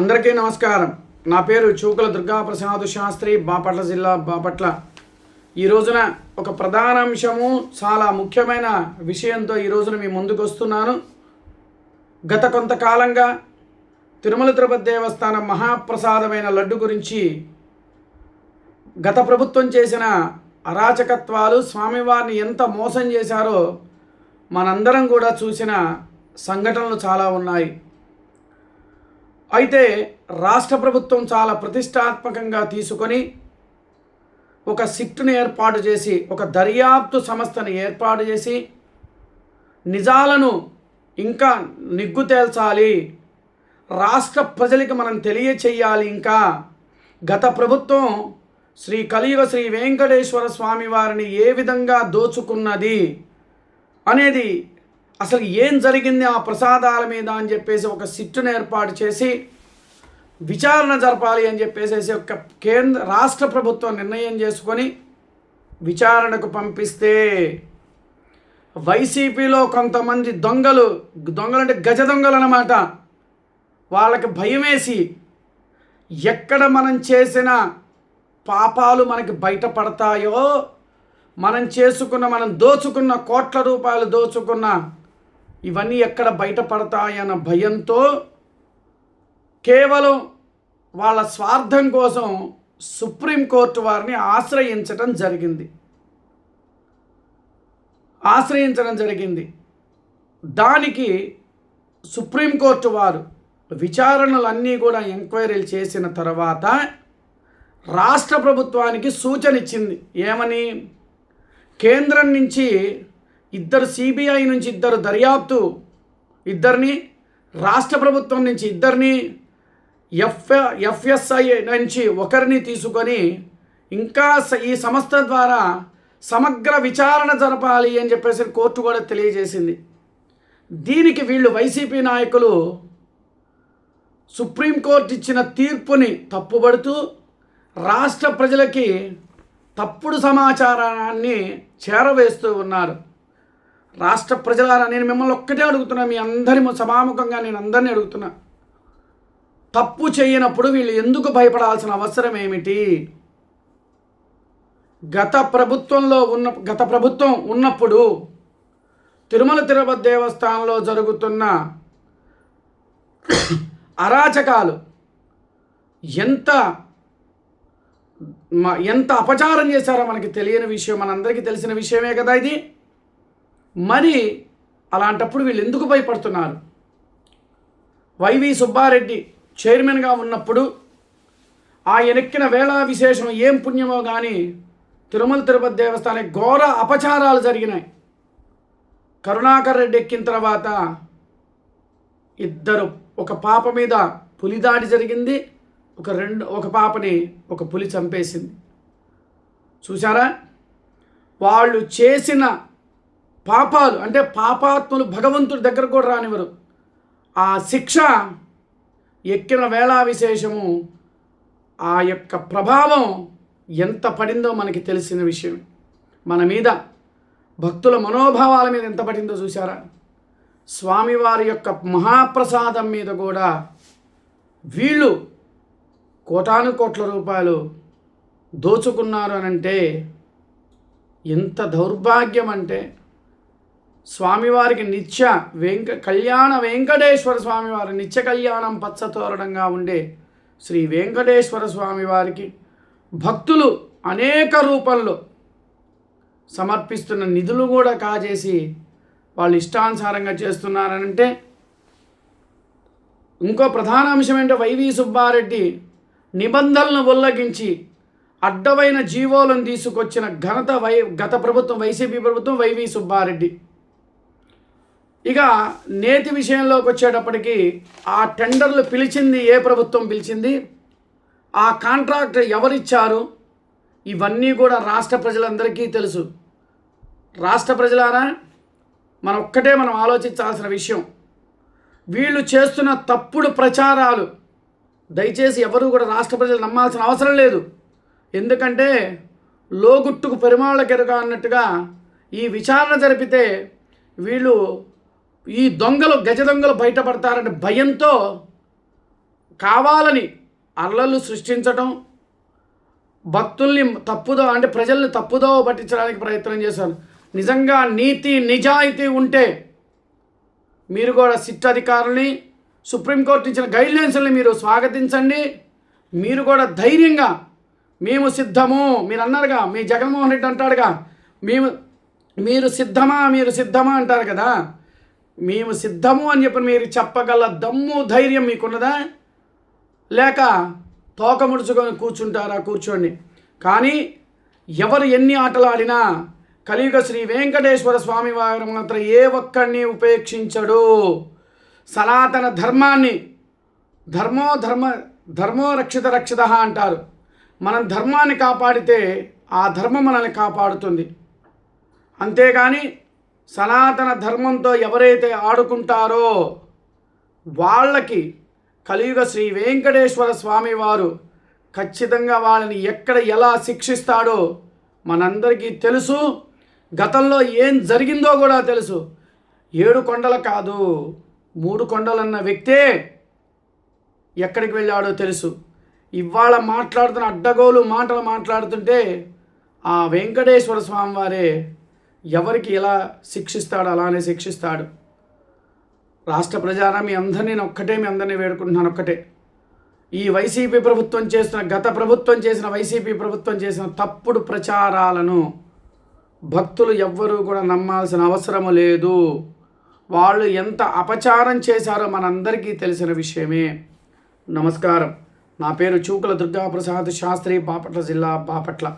అందరికీ నమస్కారం. నా పేరు చూకుల దుర్గాప్రసాద్ శాస్త్రి బాపట్ల జిల్లా బాపట్ల. ఈ రోజున ఒక ప్రధాన అంశము చాలా ముఖ్యమైన విషయంతో ఈ రోజున మీ ముందుకు వస్తున్నాను. గత కొంతకాలంగా తిరుమల తిరుపతి దేవస్థానం మహాప్రసాదమైన లడ్డు గురించి గత ప్రభుత్వం చేసిన అరాచకత్వాలు స్వామివారిని ఎంత మోసం చేశారో మనందరం కూడా చూసిన సంఘటనలు చాలా ఉన్నాయి. అయితే రాష్ట్ర ప్రభుత్వం చాలా ప్రతిష్టాత్మకంగా తీసుకొని ఒక సిట్ను ఏర్పాటు చేసి ఒక దర్యాప్తు సంస్థను ఏర్పాటు చేసి నిజాలను ఇంకా నిగ్గు తేల్చాలి. రాష్ట్ర ప్రజలకి మనం తెలియచేయాలి ఇంకా. గత ప్రభుత్వం శ్రీ కలియుగ శ్రీ వెంకటేశ్వర స్వామి వారిని ఏ విధంగా దోచుకున్నది అనేది అసలు ఏం జరిగింది ఆ ప్రసాదాల మీద అని చెప్పేసి ఒక సిట్టును ఏర్పాటు చేసి విచారణ జరపాలి అని చెప్పేసి ఒక కేంద్ర రాష్ట్ర ప్రభుత్వం నిర్ణయం చేసుకొని విచారణకు పంపిస్తే వైసీపీలో కొంతమంది దొంగలు దొంగలు అంటే గజ దొంగలు అన్నమాట. వాళ్ళకి భయమేసి ఎక్కడ మనం చేసిన పాపాలు మనకి బయటపడతాయో మనం చేసుకున్న మనం దోచుకున్న కోట్ల రూపాయలు దోచుకున్న ఇవన్నీ ఎక్కడ బయటపడతాయన్న భయంతో కేవలం వాళ్ళ స్వార్థం కోసం సుప్రీంకోర్టు వారిని ఆశ్రయించడం జరిగింది. ఆశ్రయించడం జరిగింది. దానికి సుప్రీంకోర్టు వారు విచారణలన్నీ కూడా ఎంక్వైరీలు చేసిన తర్వాత రాష్ట్ర ప్రభుత్వానికి సూచన ఇచ్చింది. ఏమని? కేంద్రం నుంచి ఇద్దరు సిబిఐ నుంచి ఇద్దరు దర్యాప్తు ఇద్దరిని రాష్ట్ర ప్రభుత్వం నుంచి ఇద్దరిని ఎఫ్ ఎఫ్ఎస్ఐ నుంచి ఒకరిని తీసుకొని ఇంకా ఈ సంస్థ ద్వారా సమగ్ర విచారణ జరపాలి అని చెప్పేసి కోర్టు కూడా తెలియజేసింది. దీనికి వీళ్ళు వైసీపీ నాయకులు సుప్రీంకోర్టు ఇచ్చిన తీర్పుని తప్పుబడుతూ రాష్ట్ర ప్రజలకి తప్పుడు సమాచారాన్ని చేరవేస్తూ ఉన్నారు. రాష్ట్ర ప్రజలారా నేను మిమ్మల్ని ఒక్కటే అడుగుతున్నా మీ అందరి సభాముఖంగా నేను అందరినీ అడుగుతున్నా. తప్పు చేయనప్పుడు వీళ్ళు ఎందుకు భయపడాల్సిన అవసరం ఏమిటి? గత ప్రభుత్వంలో ఉన్న గత ప్రభుత్వం ఉన్నప్పుడు తిరుమల తిరుపతి దేవస్థానంలో జరుగుతున్న అరాచకాలు ఎంత మ- ఎంత అపచారం చేశారో మనకి తెలియని విషయం మనందరికీ తెలిసిన విషయమే కదా ఇది. మరి అలాంటప్పుడు వీళ్ళు ఎందుకు భయపడుతున్నారు? వైవి సుబ్బారెడ్డి చైర్మన్గా ఉన్నప్పుడు ఆ ఎనెక్కిన వేళా విశేషం ఏం పుణ్యమో కానీ తిరుమల తిరుపతి దేవస్థానానికి ఘోర అపచారాలు జరిగినాయి. కరుణాకర్ రెడ్డి ఎక్కిన తర్వాత ఇద్దరు ఒక పాప మీద పులి దాడి జరిగింది. ఒక రెండు ఒక పాపని ఒక పులి చంపేసింది. చూసారా వాళ్ళు చేసిన పాపాలు అంటే పాపాత్ములు భగవంతుడి దగ్గర కూడా రానివ్వరు. ఆ శిక్ష ఎక్కిన వేళా విశేషము ఆ యొక్క ప్రభావం ఎంత పడిందో మనకి తెలిసిన విషయం. మన మీద భక్తుల మనోభావాల మీద ఎంత పడిందో చూసారా స్వామివారి యొక్క మహాప్రసాదం మీద కూడా వీళ్ళు కోటాను కోట్ల రూపాయలు దోచుకున్నారు అని అంటే ఎంత దౌర్భాగ్యం అంటే స్వామివారికి నిత్య వెంక కళ్యాణ వెంకటేశ్వర స్వామివారి నిత్య కళ్యాణం పచ్చతోరణంగా ఉండే శ్రీ వెంకటేశ్వర స్వామివారికి భక్తులు అనేక రూపంలో సమర్పిస్తున్న నిధులు కూడా కాజేసి వాళ్ళు ఇష్టానుసారంగా చేస్తున్నారనంటే ఇంకో ప్రధాన అంశం ఏంటో వైవి సుబ్బారెడ్డి నిబంధనలను ఉల్లంఘించి అడ్డమైన జీవోలను తీసుకొచ్చిన ఘనత వై గత ప్రభుత్వం వైసీపీ ప్రభుత్వం వైవి సుబ్బారెడ్డి. ఇక నేతి విషయంలోకి వచ్చేటప్పటికి ఆ టెండర్లు పిలిచింది ఏ ప్రభుత్వం పిలిచింది? ఆ కాంట్రాక్ట్ ఎవరిచ్చారు? ఇవన్నీ కూడా రాష్ట్ర ప్రజలందరికీ తెలుసు. రాష్ట్ర ప్రజలారా మనం ఒక్కటే మనం ఆలోచించాల్సిన విషయం. వీళ్ళు చేస్తున్న తప్పుడు ప్రచారాలు దయచేసి ఎవరు కూడా రాష్ట్ర ప్రజలు నమ్మాల్సిన అవసరం లేదు. ఎందుకంటే లోగుట్టుకు పెరుమాళ్ళకెరుగా అన్నట్టుగా ఈ విచారణ జరిపితే వీళ్ళు ఈ దొంగలు గజ దొంగలు బయటపడతారనే భయంతో కావాలని అల్లలు సృష్టించటం భక్తుల్ని తప్పుదో అంటే ప్రజల్ని తప్పుదో పట్టించడానికి ప్రయత్నం చేశారు. నిజంగా నీతి నిజాయితీ ఉంటే మీరు కూడా సిట్ అధికారుల్ని సుప్రీంకోర్టు ఇచ్చిన గైడ్లైన్స్ని మీరు స్వాగతించండి. మీరు కూడా ధైర్యంగా మేము సిద్ధము. మీరు అన్నారుగా మీ జగన్మోహన్ రెడ్డి అంటాడుగా మేము మీరు సిద్ధమా మీరు సిద్ధమా అంటారు కదా. మేము సిద్ధము అని చెప్పి మీరు చెప్పగల దమ్ము ధైర్యం మీకున్నదా? లేక తోక ముడుచుకొని కూర్చుంటారా? కూర్చోండి. కానీ ఎవరు ఎన్ని ఆటలు ఆడినా కలియుగ శ్రీ వెంకటేశ్వర స్వామి వారు మాత్రం ఏ ఒక్కడిని ఉపేక్షించడు. సనాతన ధర్మాన్ని ధర్మో ధర్మ ధర్మో రక్షిత రక్షిత అంటారు. మనం ధర్మాన్ని కాపాడితే ఆ ధర్మం మనల్ని కాపాడుతుంది. అంతేగాని సనాతన ధర్మంతో ఎవరైతే ఆడుకుంటారో వాళ్ళకి కలియుగ శ్రీ వెంకటేశ్వర స్వామి వారు ఖచ్చితంగా వాళ్ళని ఎక్కడ ఎలా శిక్షిస్తాడో మనందరికీ తెలుసు. గతంలో ఏం జరిగిందో కూడా తెలుసు. ఏడు కొండల కాదు మూడు కొండలన్న వ్యక్తే ఎక్కడికి వెళ్ళాడో తెలుసు. ఇవాళ మాట్లాడుతున్న అడ్డగోలు మాటలు మాట్లాడుతుంటే ఆ వెంకటేశ్వర స్వామి వారే ఎవరికి ఎలా శిక్షిస్తాడో అలానే శిక్షిస్తాడు. రాష్ట్ర ప్రజారా మీ అందరినీ నేను ఒక్కటే మీ అందరినీ వేడుకుంటున్నాను ఒక్కటే. ఈ వైసీపీ ప్రభుత్వం చేసిన గత ప్రభుత్వం చేసిన వైసీపీ ప్రభుత్వం చేసిన తప్పుడు ప్రచారాలను భక్తులు ఎవ్వరూ కూడా నమ్మాల్సిన అవసరము లేదు. వాళ్ళు ఎంత అపచారం చేశారో మనందరికీ తెలిసిన విషయమే. నమస్కారం. నా పేరు చూకుల దుర్గాప్రసాద్ శాస్త్రి బాపట్ల జిల్లా బాపట్ల.